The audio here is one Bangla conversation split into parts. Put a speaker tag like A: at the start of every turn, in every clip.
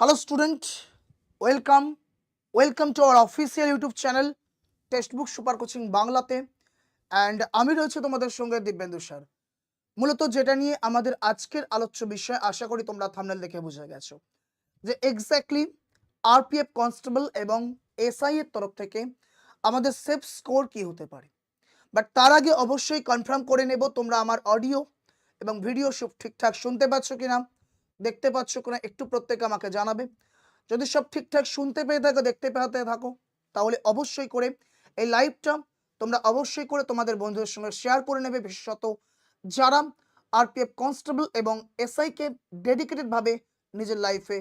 A: Hello student, welcome. Welcome to our official YouTube channel textbook super coaching বাংলাতে অ্যান্ড আমি রয়েছে তোমাদের সঙ্গে দিব্যেন্দু স্যার। মূলত যেটা নিয়ে আমাদের আজকের আলোচ্য বিষয় আশা করি তোমরা থামনেল দেখে বুঝে গেছো। যে এক্স্যাক্টলি আরপিএফ কনস্টেবল এবং এসআই এর তরফ থেকে আমাদের সেফ স্কোর কি হতে পারে। বাট তার আগে অবশ্যই কনফার্ম করে নেব তোমরা আমার অডিও এবং ভিডিও ঠিকঠাক শুনতে পাচ্ছ কিনা। দেখতে পাচ্ছ কিনা একটু প্রত্যেকে আমাকে জানাবে। যদি সব ঠিকঠাক শুনতে পেয়ে থাকো, দেখতে পেতে থাকো, তাহলে অবশ্যই করে এই লাইভটা তোমরা অবশ্যই করে তোমাদের বন্ধুদের সঙ্গে শেয়ার করে নেবে বিশেষত যারা আরপিএফ কনস্টেবল এবং এসআইকে ডেডিকেটেডভাবে নিজের লাইফে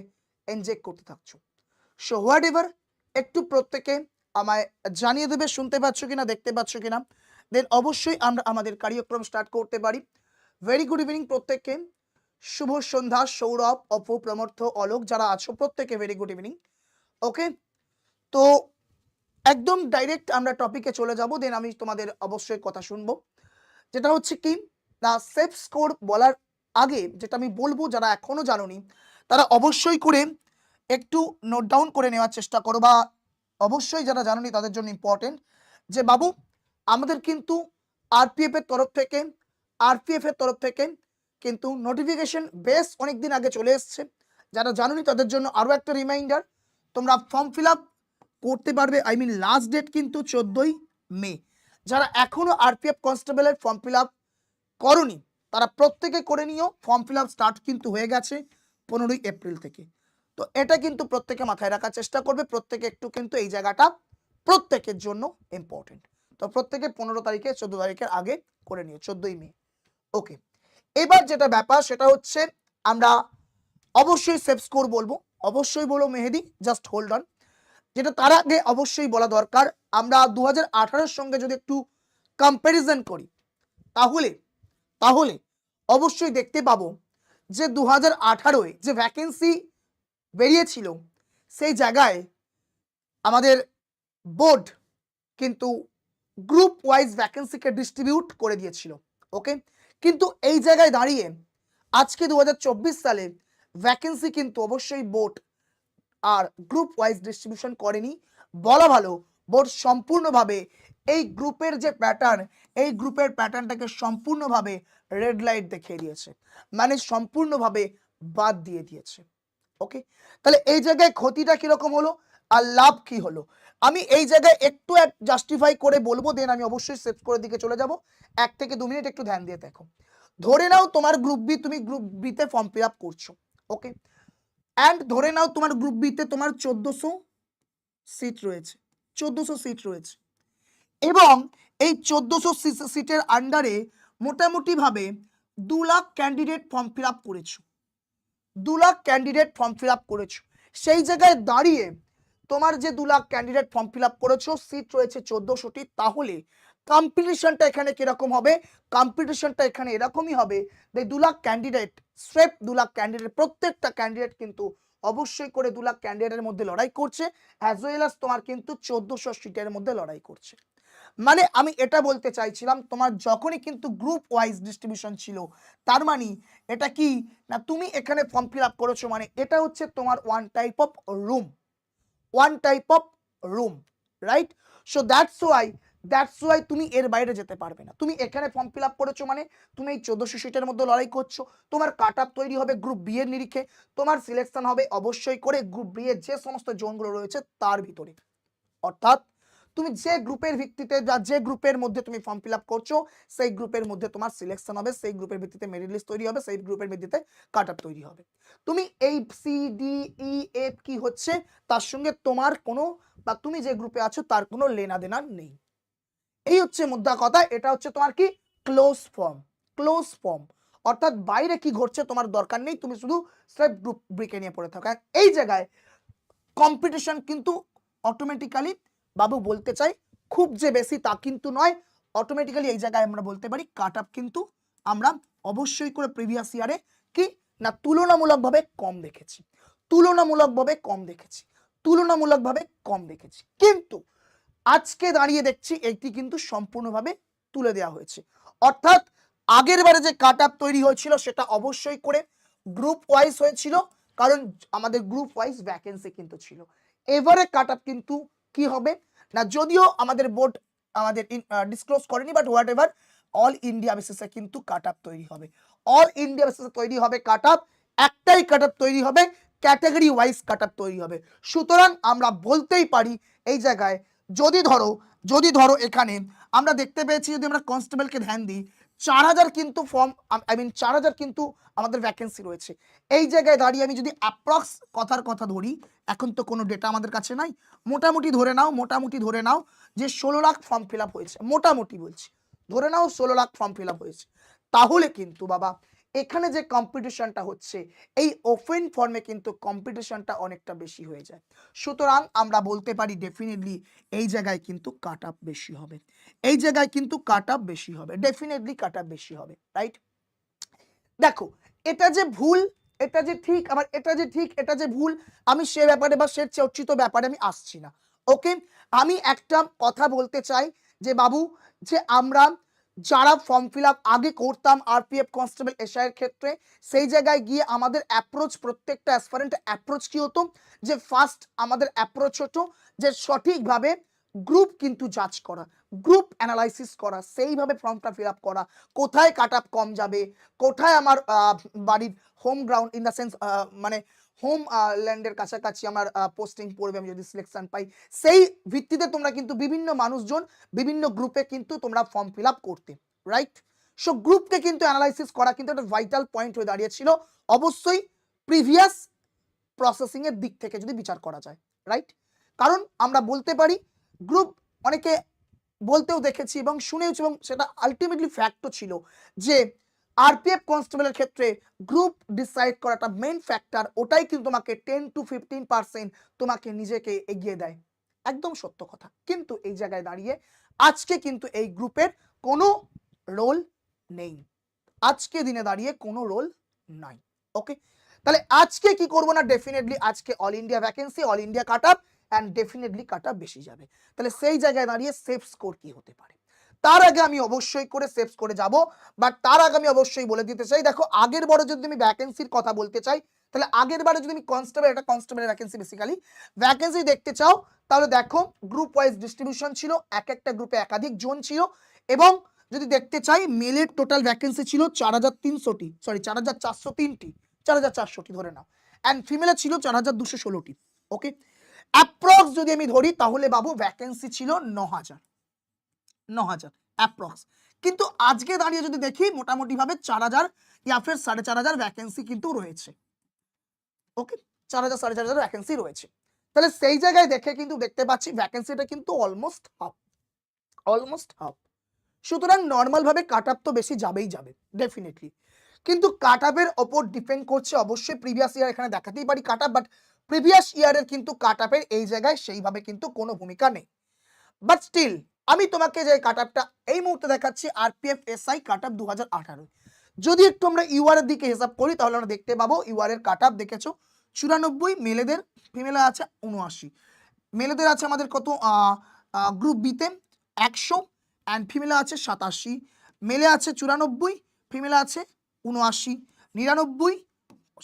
A: এনজয় করতে থাকছো। সো হোয়াট এভার একটু প্রত্যেকে আমায় জানিয়ে দেবে, শুনতে পাচ্ছ কিনা, দেখতে পাচ্ছ কিনা। দেন অবশ্যই আমরা আমাদের কার্যক্রম স্টার্ট করতে পারি। ভেরি গুড ইভিনিং প্রত্যেককে। শুভ সন্ধ্যা, সৌরভ, অপু, প্রমর্থ, অলোক যারা আছো, প্রত্যেকে ভেরি গুড ইভিনিং ওকে তো একদম ডাইরেক্ট আমরা টপিকে চলে যাব দেন আমি তোমাদের অবশ্যই কথা শুনব। যেটা হচ্ছে কি, না সেফ স্কোর বলার আগে যেটা আমি বলব, যারা এখনও জানোনি, তারা অবশ্যই করে একটু নোট ডাউন করে নেওয়ার চেষ্টা করো, বা অবশ্যই যারা জানোনি, তাদের জন্য ইম্পর্টেন্ট যে, বাবু, আমাদের কিন্তু আরপিএফ এর তরফ থেকে আরপিএফ এর তরফ থেকে কিন্তু নোটিফিকেশন বেশ অনেক দিন আগে চলে এসছে। যারা জানোনি তাদের জন্য আরও একটা রিমাইন্ডার তোমরা ফর্ম ফিল আপ করতে পারবে আই মিন লাস্ট ডেট কিন্তু চোদ্দোই মে। যারা এখনও আরপিএফ কনস্টেবলের ফর্ম ফিল আপ করনি, তারা প্রত্যেকে করে নিও ফর্ম ফিল আপ স্টার্ট কিন্তু হয়ে গেছে পনেরোই এপ্রিল থেকে। তো এটা কিন্তু প্রত্যেকে মাথায় রাখার চেষ্টা করবে, প্রত্যেকে একটু কিন্তু এই জায়গাটা প্রত্যেকের জন্য ইম্পর্টেন্ট তো প্রত্যেকে পনেরো তারিখে, চোদ্দ তারিখের আগে করে নিও, চোদ্দোই মে। ওকে এবার যেটা ব্যাপার সেটা হচ্ছে আমরা অবশ্যই সেফ স্কোর বলব। অবশ্যই বলো মেহেদি জাস্ট হোল্ড অন যেটা তার আগে অবশ্যই বলা দরকার, আমরা দু হাজার সঙ্গে যদি একটু কম্প্যারিজন করি, তাহলে তাহলে অবশ্যই দেখতে পাবো যে দু হাজার যে ভ্যাকেন্সি বেরিয়েছিল, সেই জায়গায় আমাদের বোর্ড কিন্তু গ্রুপ ওয়াইজ ভ্যাকেন্সিকে ডিস্ট্রিবিউট করে দিয়েছিল ওকে কিন্তু এই জায়গায় দাঁড়িয়ে আজকে দু সালে ভ্যাকেন্সি কিন্তু অবশ্যই বোর্ড আর গ্রুপ ওয়াইজ ডিস্ট্রিবিউশন করেনি। বলা ভালো বোর্ড সম্পূর্ণভাবে এই গ্রুপের যে প্যাটার্ন এই গ্রুপের প্যাটার্নটাকে সম্পূর্ণভাবে রেড লাইট দেখিয়ে দিয়েছে। মানে সম্পূর্ণভাবে বাদ দিয়ে দিয়েছে। ওকে তাহলে এই জায়গায় ক্ষতিটা কীরকম হলো? আর লাভ কি হলো? আমি এই জায়গায় একটু এক জাস্টিফাই করে বলব দেন আমি অবশ্যই সেভ করে দিকে চলে যাব। এক থেকে দু মিনিট একটু ধ্যান দিয়ে দেখো। ধরে নাও তোমার গ্রুপ বি তুমি গ্রুপ বিতে ফর্ম ফিল আপ করছ ওকে অ্যান্ড ধরে নাও তোমার গ্রুপ বিতে তোমার চোদ্দোশো সিট রয়েছে, চোদ্দোশো সিট রয়েছে। এবং এই চোদ্দোশো সিটের আন্ডারে মোটামুটিভাবে দু lakh candidate form fill up করেছ। দু lakh candidate form fill up করেছ। সেই জায়গায় দাঁড়িয়ে তোমার যে দু lakh candidate form fill up করেছ সিট রয়েছে চোদ্দোশোটি, তাহলে কম্পিটিশনটা এখানে কীরকম হবে? কম্পিটিশনটা এখানে এরকমই হবে যে দু লাখ ক্যান্ডিডেট স্রেফ দু লাখ ক্যান্ডিডেট প্রত্যেকটা ক্যান্ডিডেট কিন্তু অবশ্যই করে দু লাখ ক্যান্ডিডেটের মধ্যে লড়াই করছে অ্যাজ ওয়েল অ্যাজ তোমার কিন্তু চোদ্দোশো সিটের মধ্যে লড়াই করছে। মানে আমি এটা বলতে চাইছিলাম, তোমার যখনই কিন্তু গ্রুপ ওয়াইজ ডিস্ট্রিবিউশন ছিল, তার মানে এটা কি? না তুমি এখানে ফর্ম ফিল আপ করেছ মানে এটা হচ্ছে তোমার one type of room one type of room right so that's why that's why তুমি এর বাইরে যেতে পারবে না। তুমি এখানে ফর্ম ফিল আপ করেছ মানে তুমি এই চোদ্দোশো সিটের মধ্যে লড়াই করছ। তোমার কাট আপ তৈরি হবে গ্রুপ বি এর নিরিখে। তোমার সিলেকশন হবে অবশ্যই করে গ্রুপ বি এর যে সমস্ত জোনগুলো রয়েছে তার ভিতরে। অর্থাৎ তুমি যে গ্রুপের ভিত্তিতে বা যে গ্রুপের মধ্যে তুমি ফর্ম ফিল আপ করছ, সেই গ্রুপের মধ্যে তোমার সিলেকশন হবে, সেই গ্রুপের ভিত্তিতে মেরিট লিস্ট তৈরি হবে, সেই গ্রুপের ভিত্তিতে কাট আপ তৈরি হবে। তুমি এই সি ডি ই এফ কি হচ্ছে, তার সঙ্গে তোমার কোনো বা তুমি যে গ্রুপে আছো, তার কোনো লেনা দেনা নেই। এই হচ্ছে মুদ্রা কথা, এটা হচ্ছে তোমার কি? ক্লোজ ফর্ম ক্লোজ ফর্ম অর্থাৎ বাইরে কি ঘটছে তোমার দরকার নেই, তুমি শুধু স্রেফ গ্রুপ ব্রিকে নিয়ে পড়ে থাকো। এই জায়গায় কম্পিটিশন কিন্তু অটোমেটিক্যালি বাবু বলতে চাই খুব যে বেশি তা কিন্তু নয়। অটোমেটিক্যালি এই জায়গায় আমরা বলতে পারি কাট আপ কিন্তু আমরা অবশ্যই করে প্রিভিয়াস ইয়ারে কি? না, তুলনামূলকভাবে কম দেখেছি। তুলনামূলকভাবে কম দেখেছি। তুলনামূলকভাবে কম দেখেছি। কিন্তু আজকে দাঁড়িয়ে দেখছি এটি কিন্তু সম্পূর্ণভাবে তুলে দেওয়া হয়েছে। অর্থাৎ আগের বারে যে কাট আপ তৈরি হয়েছিল, সেটা অবশ্যই করে গ্রুপ ওয়াইজ হয়েছিল, কারণ আমাদের গ্রুপ ওয়াইজ ভ্যাকেন্সি কিন্তু ছিল। এবারে কাট আপ কিন্তু কি হবে? না, যদিও আমাদের বোর্ড আমাদের ডিসক্লোজ করেনি but whatever all India বেসিসে কিন্তু কাট আপ তৈরি হবে। অল ইন্ডিয়া বেসিসে তৈরি হবে কাট আপ একটাই কাট আপ তৈরি হবে ক্যাটাগরি ওয়াইজ কাট আপ তৈরি হবে। সুতরাং আমরা বলতেই পারি এই জায়গায়, যদি ধরো যদি ধরো এখানে আমরা দেখতে পেয়েছি, যদি আমরা কনস্টেবলকে ধ্যান দিই চার হাজার কিন্তু ফর্ম আই মিন চার হাজার কিন্তু আমাদের ভ্যাকেন্সি রয়েছে। এই জায়গায় দাঁড়িয়ে আমি যদি অ্যাপ্রক্স কথার কথা ধরি, এখন তো কোনো ডেটা আমাদের কাছে নাই। মোটামুটি ধরে নাও, মোটামুটি ধরে নাও যে ষোলো লাখ ফর্ম ফিল হয়েছে। মোটামুটি বলছি। ধরে নাও ষোলো লাখ ফর্ম ফিল হয়েছে। তাহলে কিন্তু বাবা এখানে যে কম্পিটিশনটা হচ্ছে, এই ওপেন ফর্মে কিন্তু কম্পিটিশনটা অনেকটা বেশি হয়ে যায়। সুতরাং আমরা বলতে পারি ডেফিনেটলি এই জায়গায় কিন্তু কাট আপ বেশি হবে। এই জায়গায় কিন্তু কাট আপ বেশি হবে। ডেফিনেটলি কাট আপ বেশি হবে রাইট দেখো, এটা যে ভুল, এটা যে ঠিক, আবার এটা যে ঠিক, এটা যে ভুল, আমি সে ব্যাপারে বা সে চর্চিত ব্যাপারে আমি আসছি না। ওকে আমি একটা কথা বলতে চাই যে, বাবু, যে আমরা যারা ফর্ম ফিল আগে করতাম আরপিএফ কনস্টেবল এসআইয়ের ক্ষেত্রে, সেই জায়গায় গিয়ে আমাদের অ্যাপ্রোচ প্রত্যেকটা অ্যাসপারেন্ট অ্যাপ্রোচ কি হতো? যে ফার্স্ট আমাদের অ্যাপ্রোচ হতো যে সঠিকভাবে গ্রুপ কিন্তু যাচ করা গ্রুপ অ্যানালাইসিস করা, সেইভাবে ফর্মটা ফিল আপ করা, কোথায় কাট কম যাবে, কোথায় আমার বাড়ির home ground in the sense মানে হোম ল্যান্ডের কাছাকাছি আমার পোস্টিং পড়বে, আমি যদি সিলেকশন পাই। সেই ভিত্তিতে তোমরা কিন্তু বিভিন্ন মানুষজন, বিভিন্ন গ্রুপে কিন্তু তোমরা ফর্ম ফিল আপ করতে রাইট সো গ্রুপকে কিন্তু অ্যানালাইসিস করা কিন্তু একটা ভাইটাল পয়েন্ট হয়ে দাঁড়িয়েছিল, অবশ্যই প্রিভিয়াস প্রসেসিং এর দিক থেকে যদি বিচার করা যায় রাইট কারণ আমরা বলতে পারি গ্রুপ অনেকে বলতেও দেখেছি এবং শুনেওছি এবং সেটা আলটিমেটলি ফ্যাক্টও ছিল যে আরপিএফ কনস্টেবলের ক্ষেত্রে গ্রুপ ডিসাইড করাটা মেইন ফ্যাক্টর ওটাই কিন্তু তোমাকে টেন টু ফিফটিন পার্সেন্ট তোমাকে নিজেকে এগিয়ে দেয়। একদম সত্য কথা। কিন্তু এই জায়গায় দাঁড়িয়ে আজকে কিন্তু এই গ্রুপের কোনো রোল নেই। আজকে দিনে দাঁড়িয়ে কোনো রোল নাই। ওকে তাহলে আজকে কি করব না? ডেফিনেটলি আজকে all India vacancy all India cut up and definitely cut বেশি যাবে। তাহলে সেই জায়গায় দাঁড়িয়ে সেফ স্কোর কি হতে পারে? তার আগে আমি অবশ্যই করে সেভ করে যাব বাট তার আগে আমি অবশ্যই বলে দিতে চাই, দেখো আগের বারে যদি আমি ভ্যাকেন্সির কথা বলতে চাই, তাহলে আগের বারে যদি আমি কনস্টেবল এটা কনস্টেবলের ভ্যাকেন্সি বেসিক্যালি ভ্যাকেন্সি দেখতে চাও, তাহলে দেখো গ্রুপ ওয়াইজ ডিস্ট্রিবিউশন ছিল, এক একটা গ্রুপে একাধিক জোন ছিল, এবং যদি দেখতে চাই মেলের টোটাল ভ্যাকেন্সি ছিল চার হাজার তিনশোটি সরি চার হাজার চারশো তিনটি চার হাজার চারশোটি ধরে নাও অ্যান্ড ফিমেলের ছিল চার হাজার দুশো ষোলোটি ওকে অ্যাপ্রক্স যদি আমি ধরি, তাহলে বাবু ভ্যাকেন্সি ছিল ন হাজার। ন হাজার অ্যাপ্রক্স কিন্তু আজকে দাঁড়িয়ে যদি দেখি মোটামুটি ভাবে চার হাজার ইয়া ফের সাড়ে চার হাজার ভ্যাকেন্সি কিন্তু রয়েছে। ওকে চার হাজার, সাড়ে চার হাজার ভ্যাকেন্সি রয়েছে। তাহলে সেই জায়গায় দেখে কিন্তু দেখতে পাচ্ছি ভ্যাকেন্সিটা কিন্তু অলমোস্ট হাফ অলমোস্ট হাফ সুতরাং নর্মাল ভাবে কাট তো বেশি যাবেই যাবে ডেফিনেটলি কিন্তু কাট আপের ওপর ডিপেন্ড করছে অবশ্যই প্রিভিয়াস ইয়ার এখানে দেখাতেই পারি কাট আপ বাট প্রিভিয়াস ইয়ারের কিন্তু কাট আপের এই জায়গায় সেইভাবে কিন্তু কোনো ভূমিকা নেই। বাট স্টিল আমি তোমাকে যে কাট আপটা এই মুহূর্তে দেখাচ্ছি আরপিএফ এসআই কাট আপ দু হাজার আঠারো। যদি একটু আমরা ইউআর এর দিকে হিসাব করি, তাহলে আমরা দেখতে পাবো ইউআর এর কাট আপ দেখেছ? চুরানব্বই, মেলেদের ফিমেলা আছে উনআশি। মেলেদের আছে আমাদের কত? গ্রুপ বিতে একশো অ্যান্ড ফিমেলে আছে সাতাশি। মেলে আছে চুরানব্বই ফিমেলে আছে উনআশি। নিরানব্বই,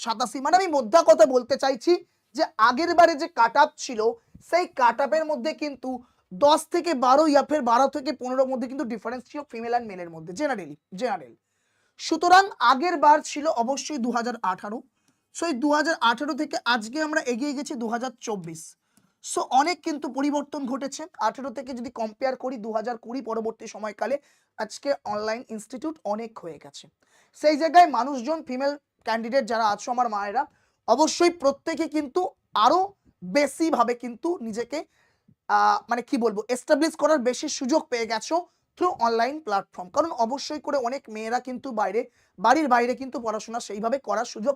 A: সাতাশি। মানে আমি মধ্যা কথা বলতে চাইছি যে আগের বারে যে কাট ছিল, সেই কাট মধ্যে কিন্তু দশ থেকে বারো ইয়াফের বারো থেকে পনেরোর মধ্যে কিন্তু ডিফারেন্স ছিল ফিমেল অ্যান্ড মেলের মধ্যে জেনারেলি জেনারেল সুতরাং আগের বার ছিল অবশ্যই দু হাজার আঠারো। সো এই দু হাজার আঠারো থেকে আজকে আমরা এগিয়ে গেছি দু হাজার চব্বিশ। সো অনেক কিন্তু পরিবর্তন ঘটেছে। আঠেরো থেকে যদি কম্পেয়ার করি দু হাজার কুড়ি পরবর্তী সময়কালে, আজকে অনলাইন ইনস্টিটিউট অনেক হয়ে গেছে। সেই জায়গায় মানুষজন ফিমেল ক্যান্ডিডেট যারা আছো আমার মায়েরা, অবশ্যই প্রত্যেকে কিন্তু আরও বেশিভাবে কিন্তু নিজেকে মানে কি বলব এস্টাবলিশ করার বেশি সুযোগ পেয়ে গেছো থ্রু অনলাইন প্ল্যাটফর্ম কারণ অবশ্যই করে অনেক মেয়েরা কিন্তু বাইরে, বাড়ির বাইরে কিন্তু পড়াশোনা সেইভাবে করার সুযোগ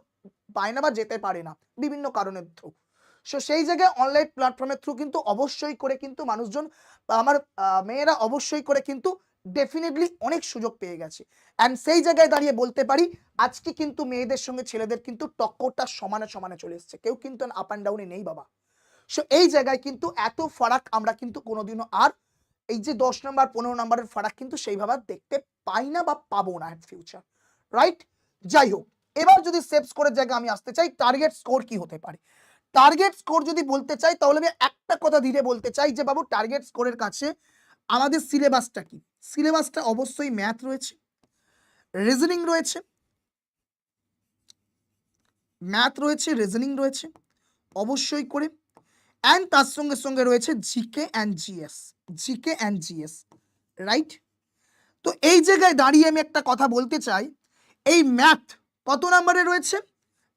A: পায় না বা যেতে পারে না, বিভিন্ন কারণের থ্রু সো সেই জায়গায় অনলাইন প্ল্যাটফর্মের থ্রু কিন্তু অবশ্যই করে কিন্তু মানুষজন, আমার মেয়েরা অবশ্যই করে কিন্তু ডেফিনেটলি অনেক সুযোগ পেয়ে গেছে। অ্যান্ড সেই জায়গায় দাঁড়িয়ে বলতে পারি, আজকে কিন্তু মেয়েদের সঙ্গে ছেলেদের কিন্তু টক্করটা সমানে সমানে চলে এসছে। কেউ কিন্তু আপ অ্যান্ড ডাউনে নেই বাবা। সো এই জায়গায় কিন্তু এত ফারাক আমরা কিন্তু কোনোদিনও আর এই যে দশ নম্বর, পনেরো নম্বরের ফারাক কিন্তু সেইভাবে দেখতে পাই না বা পাবো না ফিউচার রাইট যাই হোক, এবার যদি সেভ স্কোরের জায়গায় আমি আসতে চাই টার্গেট স্কোর কি হতে পারে? টার্গেট স্কোর যদি বলতে চাই, তাহলে আমি একটা কথা ধীরে বলতে চাই যে বাবু টার্গেট স্কোরের কাছে আমাদের সিলেবাসটা কি? সিলেবাসটা অবশ্যই ম্যাথ রয়েছে রিজনিং রয়েছে ম্যাথ রয়েছে রিজনিং রয়েছে, অবশ্যই করে অ্যান্ড তার সঙ্গে সঙ্গে রয়েছে GK and GS GK and GS right তো এই জায়গায় দাঁড়িয়ে আমি একটা কথা বলতে চাই। এই ম্যাথ কত নাম্বারে রয়েছে?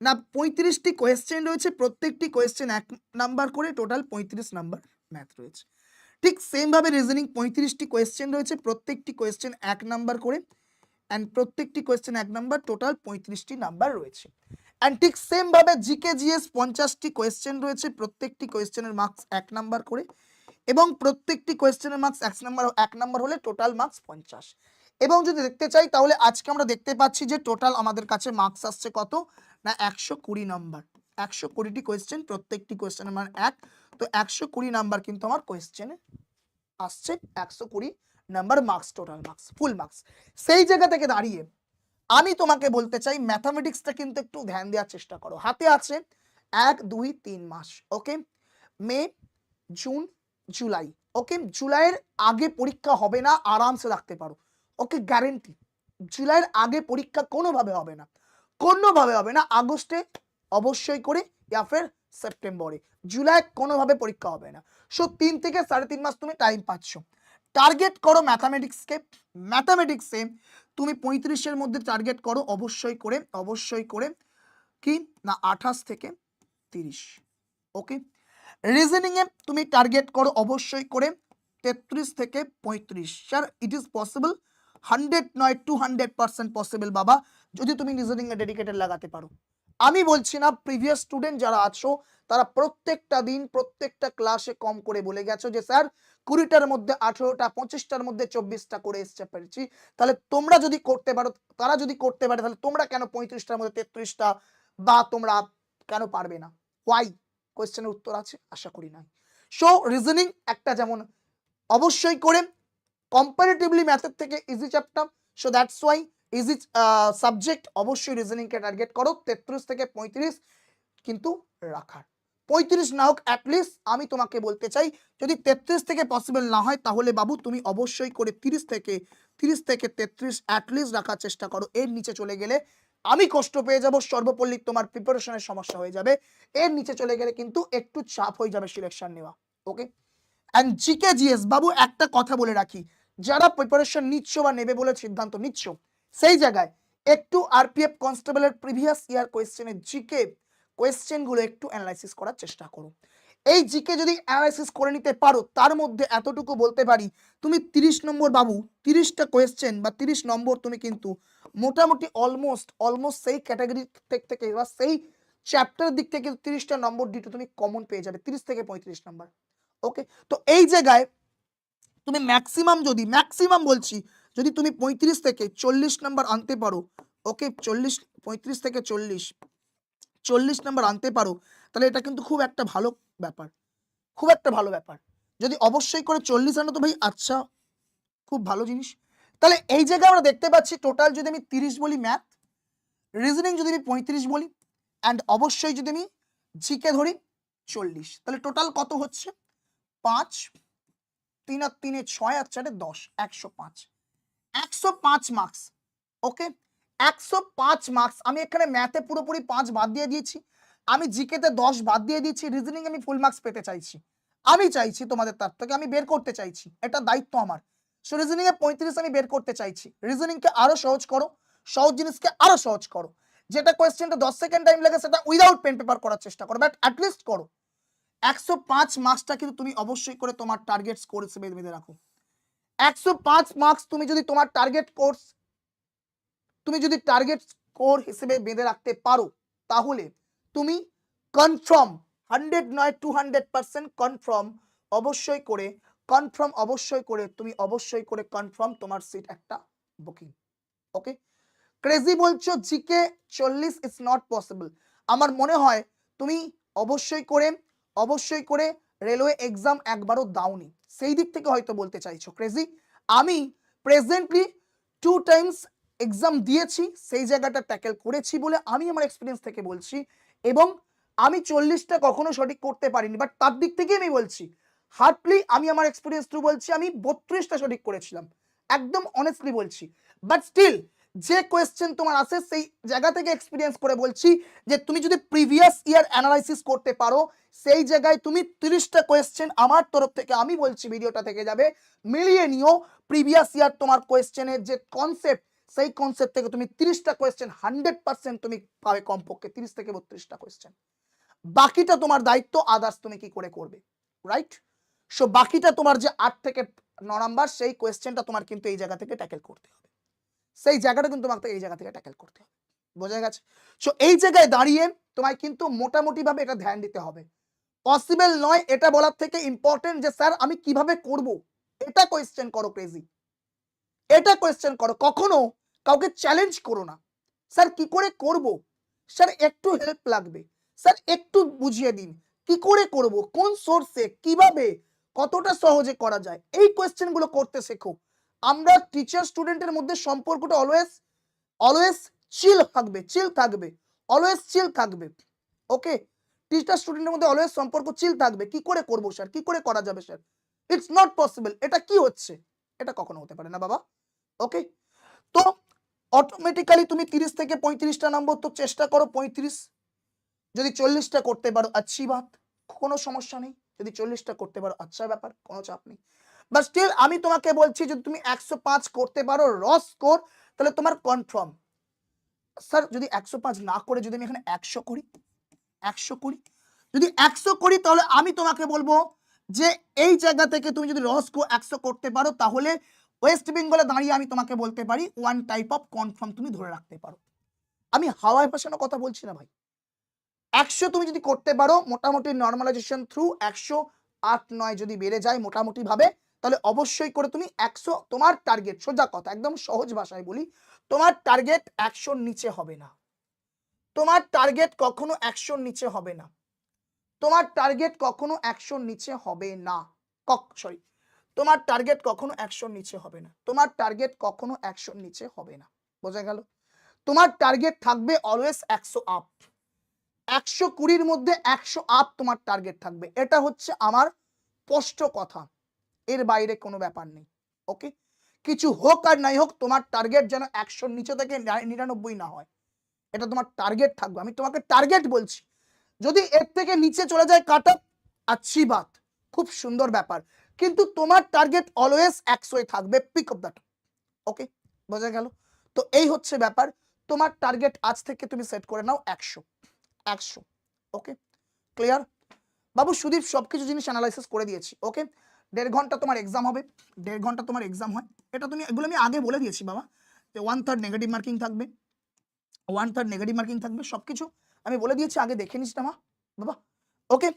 A: না, পঁয়ত্রিশটি কোয়েশ্চেন রয়েছে, প্রত্যেকটি কোয়েশ্চেন এক নাম্বার করে টোটাল পঁয়ত্রিশ নাম্বার ম্যাথ রয়েছে। ঠিক সেমভাবে রিজনিং পঁয়ত্রিশটি কোয়েশ্চেন রয়েছে, প্রত্যেকটি কোয়েশ্চেন এক নাম্বার করে। অ্যান্ড প্রত্যেকটি কোয়েশ্চেন এক নাম্বার টোটাল পঁয়ত্রিশটি নাম্বার রয়েছে। অ্যান্ড ঠিক সেমভাবে জিকে জিএস পঞ্চাশটি কোয়েশ্চেন রয়েছে, প্রত্যেকটি কোয়েশ্চেনের মার্কস এক নাম্বার করে এবং প্রত্যেকটি কোয়েশ্চেনের মার্কস এক নাম্বার এক নাম্বার হলে টোটাল মার্কস পঞ্চাশ। এবং যদি দেখতে চাই, তাহলে আজকে আমরা দেখতে পাচ্ছি যে টোটাল আমাদের কাছে মার্কস আসছে কত? না, একশো কুড়ি নাম্বার একশো কুড়িটি কোয়েশ্চেন প্রত্যেকটি কোয়েশ্চেনের মান এক। তো একশো কুড়ি নাম্বার কিন্তু আমার কোয়েশ্চেনে আসছে, একশো কুড়ি number marks total marks full marks সেই জায়গা থেকে দাঁড়িয়ে আমি তোমাকে বলতে চাই ম্যাথামেটিক্সটা কিন্তু একটু ধ্যান দেওয়ার চেষ্টা করো। হাতে আছে এক, দুই, তিন মাস ওকে মে, জুন, জুলাই ওকে জুলাইয়ের আগে পরীক্ষা হবে না, আরামসে রাখতে পারো ওকে গ্যারেন্টি জুলাইয়ের আগে পরীক্ষা কোনোভাবে হবে না, কোনোভাবে হবে না, আগস্টে অবশ্যই করে ইয়া ফের সেপ্টেম্বরে, জুলাই কোনোভাবে পরীক্ষা হবে না। সো তিন থেকে সাড়ে তিন মাস তুমি টাইম পাচ্ছ। টার্গেট করো ম্যাথামেটিক্সকে ম্যাথামেটিক্সে তুমি পঁয়ত্রিশের মধ্যে টার্গেট করো, অবশ্যই করে অবশ্যই করে কি? না, আঠাশ থেকে তিরিশ ওকে রিজনিংয়ে তুমি টার্গেট করো, অবশ্যই করে, তেত্রিশ থেকে পঁয়ত্রিশ sir it is possible hundred নয় টু হান্ড্রেড পার্সেন্ট পসিবল বাবা, যদি তুমি রিজনিংয়ে ডেডিকেটেড লাগাতে পারো। আমি বলছি না প্রিভিয়াস স্টুডেন্ট যারা আছো, তারা প্রত্যেকটা দিন, প্রত্যেকটা ক্লাসে কম করে বলে গেছো যে, স্যার, কুড়িটার মধ্যে আঠেরোটা, পঁচিশটার মধ্যে চব্বিশটা করে এসছে পেরেছি। তাহলে তোমরা যদি করতে পারো, তারা যদি করতে পারে, তাহলে তোমরা কেন পঁয়ত্রিশটার মধ্যে তেত্রিশটা বা তোমরা কেন পারবে না? ওয়াই কোয়েশ্চেনের উত্তর আছে, আশা করি নাই। সো রিজনিং একটা যেমন অবশ্যই করে কম্পারেটিভলি ম্যাথের থেকে easy chapter so that's why easy subject অবশ্যই রিজনিংকে টার্গেট করো। তেত্রিশ থেকে পঁয়ত্রিশ কিন্তু রাখার। পঁয়ত্রিশ না হোক অ্যাটলিস্ট আমি তোমাকে বলতে চাই, যদি তেত্রিশ থেকে পসিবল না হয়, তাহলে বাবু তুমি অবশ্যই করে তিরিশ থেকে তিরিশ থেকে তেত্রিশ অ্যাটলিস্ট রাখার চেষ্টা করো। এর নিচে চলে গেলে আমি কষ্ট পেয়ে যাব সর্বপল্লী তোমার প্রিপারেশনের সমস্যা হয়ে যাবে। এর নিচে চলে গেলে কিন্তু একটু চাপ হয়ে যাবে সিলেকশন নেওয়া। ওকে অ্যান্ড জিকে জিএস বাবু একটা কথা বলে রাখি। যারা প্রিপারেশন নিচ্ছ বা নেবে বলে সিদ্ধান্ত নিচ্ছ সেই জায়গায় একটু আরপিএফ কনস্টেবলের প্রিভিয়াস ইয়ার কোয়েশ্চেনের জিকে কোয়েশ্চেনগুলো একটু অ্যানালাইসিস করার চেষ্টা করো। এই জিকে যদি অ্যানালাইসিস করে নিতে পারো, তার মধ্যে এতটুকু বলতে পারি, তুমি তিরিশ নম্বর বাবু, তিরিশটা কোয়েশ্চেন বা তিরিশ নম্বর তুমি কিন্তু মোটামুটি অলমোস্ট অলমোস্ট সেই ক্যাটাগরি থেকে বা সেই চ্যাপ্টারের দিক থেকে তিরিশটা নম্বর দিতে তুমি কমন পেয়ে যাবে, তিরিশ থেকে পঁয়ত্রিশ নম্বর ওকে তো এই জায়গায় তুমি ম্যাক্সিমাম যদি ম্যাক্সিমাম বলছি যদি তুমি পঁয়ত্রিশ থেকে চল্লিশ নাম্বার আনতে পারো ওকে চল্লিশ, পঁয়ত্রিশ থেকে চল্লিশ চল্লিশ নাম্বার আনতে পারো, তাহলে এটা কিন্তু খুব একটা ভালো ব্যাপার, খুব একটা ভালো ব্যাপার। যদি অবশ্যই করে চল্লিশ আনো তো ভাই আচ্ছা খুব ভালো জিনিস। তাহলে এই জায়গায় আমরা দেখতে পাচ্ছি টোটাল যদি আমি তিরিশ বলি ম্যাথ রিজনিং যদি আমি পঁয়ত্রিশ বলি অ্যান্ড অবশ্যই যদি আমি জিকে ধরি চল্লিশ, তাহলে টোটাল কত হচ্ছে? পাঁচ, তিন আর তিনে ছয় আর চারে দশ, একশো পাঁচ। একশো আমি জিকেতে দশ বাদ দিয়ে রিজনিং আমি ফুল মার্কস পেতে চাইছি। আমি চাইছি তোমাদের তার থেকে আমি বের করতে চাইছি। এটা দায়িত্ব আমার। সো রিজনিং এ পঁয়ত্রিশ আমি বের করতে চাইছি। আরও সহজ করো, সহজ জিনিসকে আরও সহজ করো। যেটা কোয়েশ্চেনটা দশ সেকেন্ড টাইম লাগে, সেটা উইদাউট পেন পেপার করার চেষ্টা করো বাট অ্যাটলিস্ট করো। একশো পাঁচ মার্কসটা কিন্তু তুমি অবশ্যই করে তোমার টার্গেট স্কোর হিসেবে বেঁধে রাখো। একশো পাঁচ মার্কস তুমি যদি তোমার টার্গেট কোর্স তুমি যদি টার্গেট স্কোর হিসেবে বেঁধে রাখতে পারো, তাহলে তুমি কনফার্ম হান্ড্রেড নয় টু হান্ড্রেড পার্সেন্ট কনফার্ম অবশ্যই করে কনফার্ম অবশ্যই করে, তুমি অবশ্যই করে কনফার্ম তোমার সিট একটা বুকিং ওকে ক্রেজি বলছো জিকে চল্লিশ ইজ নট পসিবল আমার মনে হয় তুমি অবশ্যই করে অবশ্যই করে রেলওয়ে এক্সাম একবারও দাওনি। সেই দিক থেকে হয়তো বলতে চাইছো ক্রেজি আমি প্রেজেন্টলি টু টাইমস এক্সাম দিয়েছি, সেই জায়গাটা ট্যাকেল করেছি বলে আমি আমার এক্সপিরিয়েন্স থেকে বলছি এবং আমি চল্লিশটা কখনো সঠিক করতে পারিনি। বাট তার দিক থেকে আমি বলছি হার্ডলি আমি আমার এক্সপিরিয়েন্স থ্রু বলছি, আমি বত্রিশটা সঠিক করেছিলাম। একদম অনেস্টলি বলছি। বাট স্টিল যে কোয়েশ্চেন তোমার আসে সেই জায়গা থেকে এক্সপিরিয়েন্স করে বলছি যে তুমি যদি প্রিভিয়াস ইয়ার অ্যানালাইসিস করতে পারো, সেই জায়গায় তুমি তিরিশটা কোয়েশ্চেন আমার তরফ থেকে, আমি বলছি ভিডিওটা থেকে যাবে, মিলিয়ে নিও প্রিভিয়াস ইয়ার তোমার কোয়েশ্চেনের যে কনসেপ্ট সেই কনসেপ্ট থেকে তুমি তিরিশটা কোয়েশ্চেন হান্ড্রেড পার্সেন্ট তুমি পাবে কমপক্ষে তিরিশ থেকে বত্রিশটা কোয়েশ্চেন বাকিটা তোমার দায়িত্ব আদার্স তুমি কি করে করবে রাইট সো বাকিটা তোমার যে আট থেকে ন নাম্বার সেই কোয়েশ্চেনটা তোমার কিন্তু এই জায়গা থেকে ট্যাকেল করতে হবে। সেই জায়গাটা কিন্তু তোমাকে এই জায়গা থেকে ট্যাকেল করতে হবে। বোঝা গেছে? সো এই জায়গায় দাঁড়িয়ে তোমায় কিন্তু মোটামুটি ভাবে এটা ধ্যান দিতে হবে। পসিবল নয় এটা বলার থেকে ইম্পর্টেন্ট যে, স্যার, আমি কীভাবে করব? এটা কোয়েশ্চেন করো ক্রেজি এটা কোয়েশ্চেন করো। কখনো কাউকে চ্যালেঞ্জ করো না। স্যার, কি করে করব? স্যার, একটু হেল্প লাগবে। স্যার, একটু বুঝিয়ে দিন। কি করে করব? কোন সোর্সে কীভাবে? কতটা সহজে করা যায়? এই কোয়েশ্চেনগুলো করতে শেখো। আমরা টিচার স্টুডেন্টের মধ্যে সম্পর্কটা অলওয়েজ অলওয়েজ চিল থাকবে চিল থাকবে অলওয়েজ চিল থাকবে ওকে টিচার স্টুডেন্টের মধ্যে অলওয়েজ সম্পর্ক চিল থাকবে। কি করে করব স্যার কি করে করা যাবে স্যার ইটস নট পসিবল এটা কি হচ্ছে? এটা কখনো হতে পারে না বাবা ওকে তো অটোমেটিক্যালি তুমি তিরিশ থেকে পঁয়ত্রিশটা নম্বর তো চেষ্টা করো, পঁয়ত্রিশ। যদি চল্লিশটা করতে পারো, আচ্ছি বাত কোনো সমস্যা নেই। যদি চল্লিশটা করতে পারো আচ্ছা ব্যাপার, কোনো চাপ নেই। বাট স্টিল আমি তোমাকে বলছি যদি তুমি একশো পাঁচ করতে পারো রস স্কোর তাহলে তোমার কনফার্ম স্যার যদি একশো পাঁচ না করে, যদি আমি এখানে একশো করি একশো করি, যদি একশো করি, তাহলে আমি তোমাকে বলব যে এই জায়গা থেকে তুমি যদি রস স্কোর একশো করতে পারো, তাহলে ওয়েস্ট বেঙ্গলে দাঁড়িয়ে আমি তোমাকে বলতে পারি ওয়ান টাইপ অফ কনফার্ম তুমি ধরে রাখতে পারো। আমি হাওয়ায় ভাসানো কথা বলছি না ভাই। একশো তুমি যদি করতে পারো, মোটামুটি নর্মালাইজেশন থ্রু একশো আট নয় যদি বেড়ে যায় মোটামুটি ভাবে তাহলে অবশ্যই করে তুমি একশো, তোমার টার্গেট সোজা কথা, একদম সহজ ভাষায় বলি, তোমার টার্গেট একশোর নিচে হবে না। তোমার টার্গেট কখনো একশোর নিচে হবে না। তোমার টার্গেট কখনো একশোর নিচে হবে না। সরি তোমার টার্গেট কখনো একশোর নিচে হবে না। তোমার টার্গেট কখনো একশোর নিচে হবে না। বোঝা গেল? তোমার টার্গেট থাকবে অলওয়েজ একশো আপ একশো কুড়ির মধ্যে একশো আপ তোমার টার্গেট থাকবে। এটা হচ্ছে আমার স্পষ্ট কথা। এর বাইরে কোনো ব্যাপার নেই ওকে কিছু হোক আর নাই হোক, তোমার টার্গেট যেন একশোর নিচে থেকে নিরানব্বই না হয়। এটা তোমার টার্গেট থাকবে। আমি তোমাকে টার্গেট বলছি, যদি এর থেকে নিচে চলে যায় কাট আপ আচ্ছি বাত খুব সুন্দর ব্যাপার। কিন্তু তোমার টার্গেট অলওয়েজ একশোই থাকবে পিক অফ দ্যাট ওকে বোঝা গেল? তো এই হচ্ছে ব্যাপার। তোমার টার্গেট আজ থেকে তুমি সেট করে নাও একশো একশো ওকে ক্লিয়ার বাবু সুদীপ সবকিছু জিনিস অ্যানালাইসিস করে দিয়েছি ওকে দেড় ঘণ্টা তোমার এক্সাম হবে, দেড় ঘণ্টা তোমার এক্সাম হয়। এটা তুমি, এগুলো আমি আগে বলে দিয়েছি বাবা, যে ওয়ান থার্ড নেগেটিভ মার্কিং থাকবে ওয়ান থার্ড নেগেটিভ মার্কিং থাকবে সব কিছু আমি বলে দিয়েছি, আগে দেখে নিস না মা, বাবা। ওকে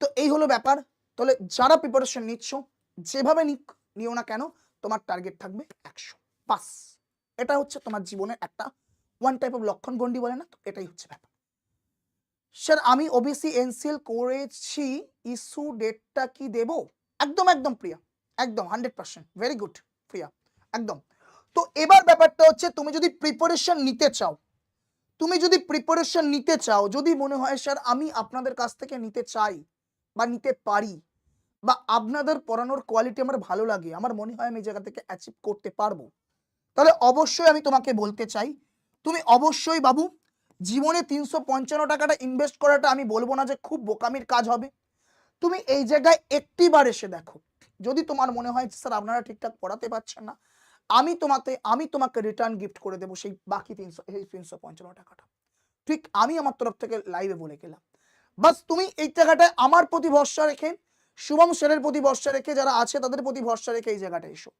A: তো এই হলো ব্যাপার। তাহলে যারা প্রিপারেশন নিচ্ছ, যেভাবে নিও না কেন, তোমার টার্গেট থাকবে একশো। পাস এটা হচ্ছে তোমার জীবনের একটা ওয়ান টাইপ অফ লক্ষণ গন্ডি বলে না, তো এটাই হচ্ছে ব্যাপার। স্যার আমি ওবিসি এনসিএল করেছি ইস্যু ডেটটা কি দেব? একদম একদম প্রিয়া, একদম hundred percent very good Priya, একদম। তো এবার ব্যাপারটা হচ্ছে, তুমি যদি প্রিপারেশন নিতে চাও, তুমি যদি প্রিপারেশন নিতে চাও, যদি মনে হয়, স্যার, আমি আপনাদের কাছ থেকে নিতে চাই বা নিতে পারি বা আপনাদের পড়ানোর কোয়ালিটি আমার ভালো লাগে, আমার মনে হয় আমি এই জায়গা থেকে অ্যাচিভ করতে পারব, তাহলে অবশ্যই আমি তোমাকে বলতে চাই, তুমি অবশ্যই বাবু, জীবনে তিনশো পঞ্চান্ন টাকাটা ইনভেস্ট করাটা আমি বলব না যে খুব বোকামির কাজ হবে। তুমি এই জায়গায় একটিবার এসে দেখো। যদি তোমার মনে হয় স্যার, আপনারা ঠিকঠাক পড়াতে পারছেন না, আমি তোমাকে আমি তোমাকে রিটার্ন গিফট করে দেবো সেই বাকি তিনশো, এই তিনশো পঞ্চান্ন টাকাটা। ঠিক আমি আমার তরফ থেকে লাইভে বলে গেলাম। বাস তুমি এই জায়গাটায় আমার প্রতি ভরসা রেখে, শুভম সেনের প্রতি ভরসা রেখে, যারা আছে তাদের প্রতি ভরসা রেখে এই জায়গাটা এসো।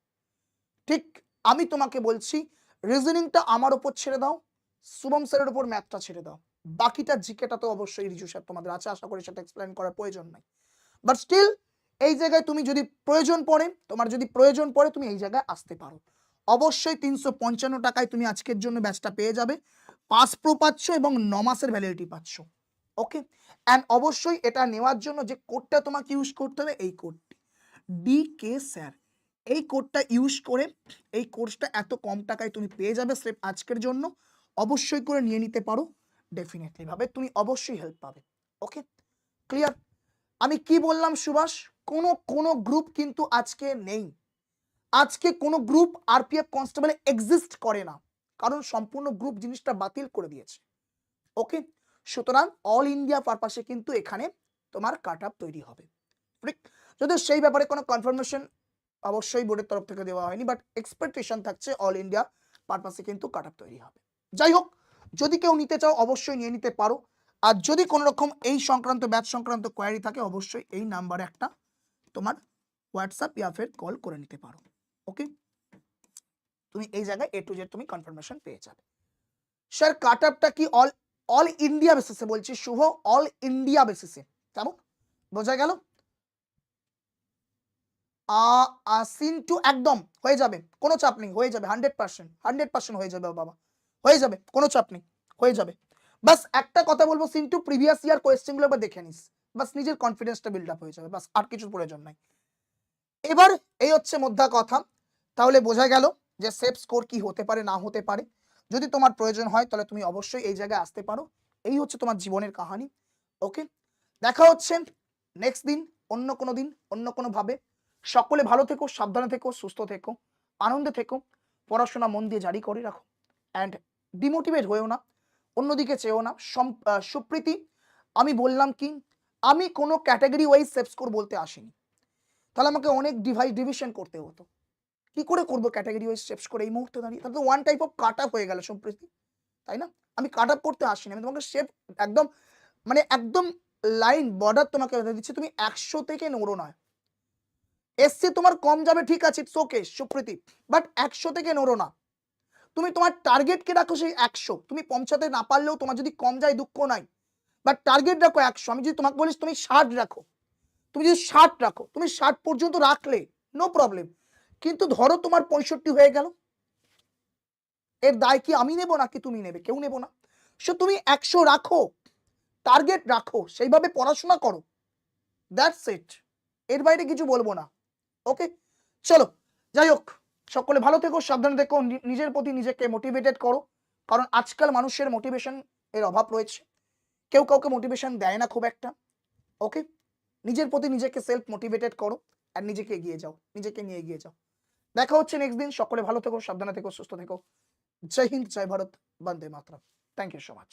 A: ঠিক আমি তোমাকে বলছি রিজনিংটা আমার ওপর ছেড়ে দাও, শুভম স্যারের উপর ম্যাথটা ছেড়ে দাও। বাকিটা জিকেটা তো অবশ্যই রিজু স্যার তোমাদের আছে, আশা করি সেটা এক্সপ্লেন করার প্রয়োজন নাই। বাট স্টিল এই জায়গায় তুমি যদি প্রয়োজন পড়ে, তোমার যদি প্রয়োজন পড়ে, তুমি এই জায়গায় আসতে পারো। অবশ্যই তিনশো পঞ্চান্ন টাকায় তুমি আজকের জন্য ব্যাচটা পেয়ে যাবে। পাস প্রো পাচ্ছ এবং ন মাসের ভ্যালিডিটি পাচ্ছ ওকে অ্যান্ড অবশ্যই এটা নেওয়ার জন্য যে কোডটা তোমাকে ইউজ করতে হবে, এই কোডটি ডি কে স্যার এই কোডটা ইউজ করে, এই কোর্সটা এত কম টাকায় তুমি পেয়ে যাবে স্রেফ আজকের জন্য। অবশ্যই করে নিয়ে নিতে পারো। ডেফিনেটলি ভাবে, তুমি অবশ্যই হেল্প পাবে। ওকে ক্লিয়ার আমি কি বললাম, সুভাষ? কোনো কোনো গ্রুপ কিন্তু আজকে নেই। আজকে কোনো গ্রুপ আরপিএফ কনস্টেবল এক্সিস্ট করে না। কারণ সম্পূর্ণ গ্রুপ জিনিসটা বাতিল করে দিয়েছে। ওকে সুতরাং অল ইন্ডিয়া পারপাসে কিন্তু এখানে তোমার কাট আপ তৈরি হবে। ঠিক? যদিও সেই ব্যাপারে কোনো কনফার্মেশন অবশ্যই বোর্ডের তরফ থেকে দেওয়া হয়নি বাট এক্সপেকটেশন থাকছে অল ইন্ডিয়া পারপাসে কিন্তু কাট আপ তৈরি হবে। যাই হোক, যদি কেউ নিতে চাও, অবশ্যই নিয়ে নিতে পারো। আর যদি কোনো রকম এই সংক্রান্ত ব্যাচ সংক্রান্ত কোয়ারি থাকে, অবশ্যই এই নাম্বারে একটা তোমার হোয়াটসঅ্যাপ ইয়া ফের কল করে নিতে পারো। ওকে তুমি এই জায়গায় এ টু জেড তুমি কনফার্মেশন পেয়ে যাবে। স্যার কাট আপটা কি অল অল ইন্ডিয়া বেসিসে বলছি, শুভ অল ইন্ডিয়া বেসিসে কেমন? বোঝা গেল? সিন টু একদম হয়ে যাবে, কোনো চাপ নেই, হয়ে যাবে হান্ড্রেড পার্সেন্ট হান্ড্রেড পার্সেন্ট হয়ে যাবে বাবা। হয়ে যাবে, কোনো চাপ নেই, হয়ে যাবে। বাস একটা কথা বলব সিন টু প্রিভিয়াস ইয়ার কোয়েশ্চেনগুলো একবার দেখে নিস। বাস নিজের কনফিডেন্সটা বিল্ড আপ হয়ে যাবে, বাস আর কিছুর প্রয়োজন নাই। এবার এই হচ্ছে মোদ্দা কথা, তাহলে বোঝা গেল যে সেফ স্কোর কি হতে পারে, না হতে পারে। যদি তোমার প্রয়োজন হয়, তাহলে তুমি অবশ্যই এই জায়গায় আসতে পারো। এই হচ্ছে তোমার জীবনের কাহানি ওকে দেখা হচ্ছে নেক্সট দিন, অন্য কোনো দিন, অন্য কোনো ভাবে। সকলে ভালো থেকো, সাবধানে থেকো, সুস্থ থেকো, আনন্দে থেকো, পড়াশোনা মন দিয়ে জারি করে রাখো। অ্যান্ড ডিমোটিভেট হয়েও না। অন্যদিকে চেয়েও না সুপ্রীতি। আমি বললাম কি, আমি কোনো ক্যাটাগরি ওয়াইজ সেফ স্কোর বলতে আসিনি। তাহলে আমাকে অনেক ডিভাইস ডিভিশন করতে হতো। কি করে করব ক্যাটাগরি ওয়াইজ সেফ স্কোর এই মুহূর্তে দাঁড়িয়ে? তাহলে তো one type of cut up হয়ে গেল সুপ্রীতি, তাই না? আমি কাট আপ করতে আসিনি। আমি তোমাকে শেপ একদম মানে একদম লাইন বর্ডার তোমাকে দিচ্ছি, তুমি একশো থেকে নড়ো নয়। এসছে তোমার কম যাবে, ঠিক আছে ওকে সুপ্রীতি বাট একশো থেকে নড়ো না। তুমি তোমার টার্গেটকে রাখো সেই একশো। তুমি পৌঁছাতে না পারলেও তোমার যদি কম যায়, দুঃখ নাই। বাট টার্গেট রাখো একশো। আমি যদি তোমাকে বলিস তুমি ষাট রাখো। তুমি যদি ষাট রাখো, তুমি ষাট পর্যন্ত রাখলে নো প্রবলেম কিন্তু ধরো তোমার পঁয়ষট্টি হয়ে গেল। এর দায় কি আমি নেব নাকি তুমি নেবে? কেউ নেব না। সো তুমি একশো রাখো টার্গেট রাখো, সেইভাবে পড়াশোনা করো। দ্যাটস ইট এর বাইরে কিছু বলব না। ওকে চলো, যাই হোক। সকলে ভালো থেকো, সাবধানে থেকো নিজের প্রতি নিজেকে মোটিভেটেড করো। কারণ আজকাল মানুষের মোটিভেশন এর অভাব রয়েছে। কেউ কাউকে মোটিভেশন দেয় না খুব একটা ওকে নিজের প্রতি নিজেকে সেলফ মোটিভেটেড করো আর নিজেকে এগিয়ে যাও, নিজেকে নিয়ে এগিয়ে যাও। দেখা হচ্ছে নেক্সট দিন, সকলে ভালো থেকো, সাবধানে থেকো, সুস্থ থেকো। জয় হিন্দ, জয় ভারত, বন্দে মাতরম। Thank you so much